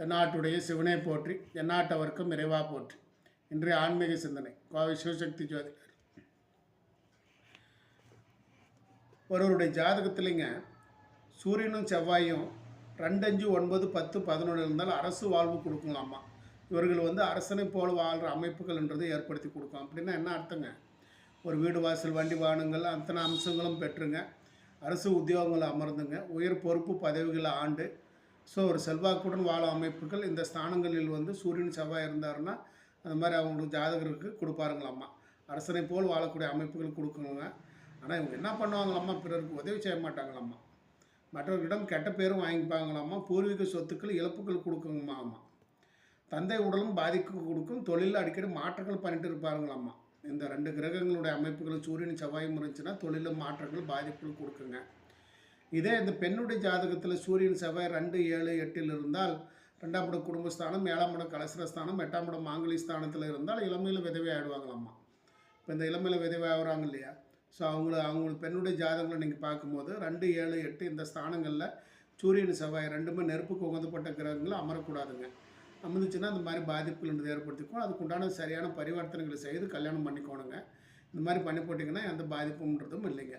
தென்னாட்டுடைய சிவனை போற்றி எந்நாட்டவர்க்கும் இறைவா போற்றி. இன்றைய ஆன்மீக சிந்தனை கோவை சிவசக்தி ஜோதிடர். ஒருவருடைய ஜாதகத்திலைங்க சூரியனும் செவ்வாயும் ரெண்டஞ்சு ஒன்பது பத்து பதினொன்று இருந்தால் அரசு வாழ்வு கொடுக்கலாமா இவர்கள் வந்து அரசனை போல வாழ்கிற அமைப்புகள்ன்றது ஏற்படுத்தி கொடுக்கும். அப்படின்னா என்ன அர்த்தங்க? ஒரு வீடு வாசல் வண்டி வாகனங்கள் அத்தனை அம்சங்களும் பெற்றுங்க. அரசு உத்தியோகங்களை அமர்ந்துங்க. உயர் பொறுப்பு பதவிகளை ஆண்டு ஸோ ஒரு செல்வாக்குடன் வாழும் அமைப்புகள் இந்த ஸ்தானங்களில் வந்து சூரியன் செவ்வாய் இருந்தாருன்னா அந்த மாதிரி அவங்களுக்கு ஜாதகருக்கு கொடுப்பாருங்களாம்மா. அரசனை போல் வாழக்கூடிய அமைப்புகள் கொடுக்கணுங்க. ஆனால் இவங்க என்ன பண்ணுவாங்களாம்மா? பிறருக்கு உதவி செய்ய மாட்டாங்களாம்மா. மற்றவர்களிடம் கெட்ட பேரும் வாங்கிப்பாங்களாம்மா. பூர்வீக சொத்துக்கள் இழப்புகள் கொடுக்குங்கம்மா தந்தை உடலும் பாதிக்க கொடுக்கும். தொழிலில் அடிக்கடி மாற்றங்கள் பண்ணிட்டு இருப்பாருங்களாம்மா. இந்த ரெண்டு கிரகங்களுடைய அமைப்புகள் சூரியன் செவ்வாயும் இருந்துச்சுன்னா தொழிலில் மாற்றங்கள் பாதிப்புகள் கொடுக்குங்க. இதே இந்த பெண்ணுடைய ஜாதகத்தில் சூரியன் செவ்வாய் ரெண்டு ஏழு எட்டில் இருந்தால் ரெண்டாம் இடம் குடும்பஸ்தானம் ஏழாம் இடம் கலசரஸ்தானம் எட்டாம் இடம் மாங்கலி ஸ்தானத்தில் இருந்தால் இளமையில் விதவை ஆகிடுவாங்களாம்மா இப்போ இந்த இளமையில் விதவை ஆகுறாங்க இல்லையா? ஸோ அவங்கள அவங்க பெண்ணுடைய ஜாதகங்களை நீங்கள் பார்க்கும்போது ரெண்டு ஏழு எட்டு இந்த ஸ்தானங்களில் சூரியன் செவ்வாய் ரெண்டுமே நெருப்புக்கு உகந்தப்பட்ட கிரகங்களை அமரக்கூடாதுங்க. அமர்ந்துச்சுன்னா அந்த மாதிரி பாதிப்புகள் ஏற்படுத்திக்கும். அதுக்குண்டான சரியான பரிவர்த்தனைகளை செய்து கல்யாணம் பண்ணிக்கோணுங்க. இந்த மாதிரி பண்ணி போட்டிங்கன்னா எந்த பாதிப்புன்றதும் இல்லைங்க.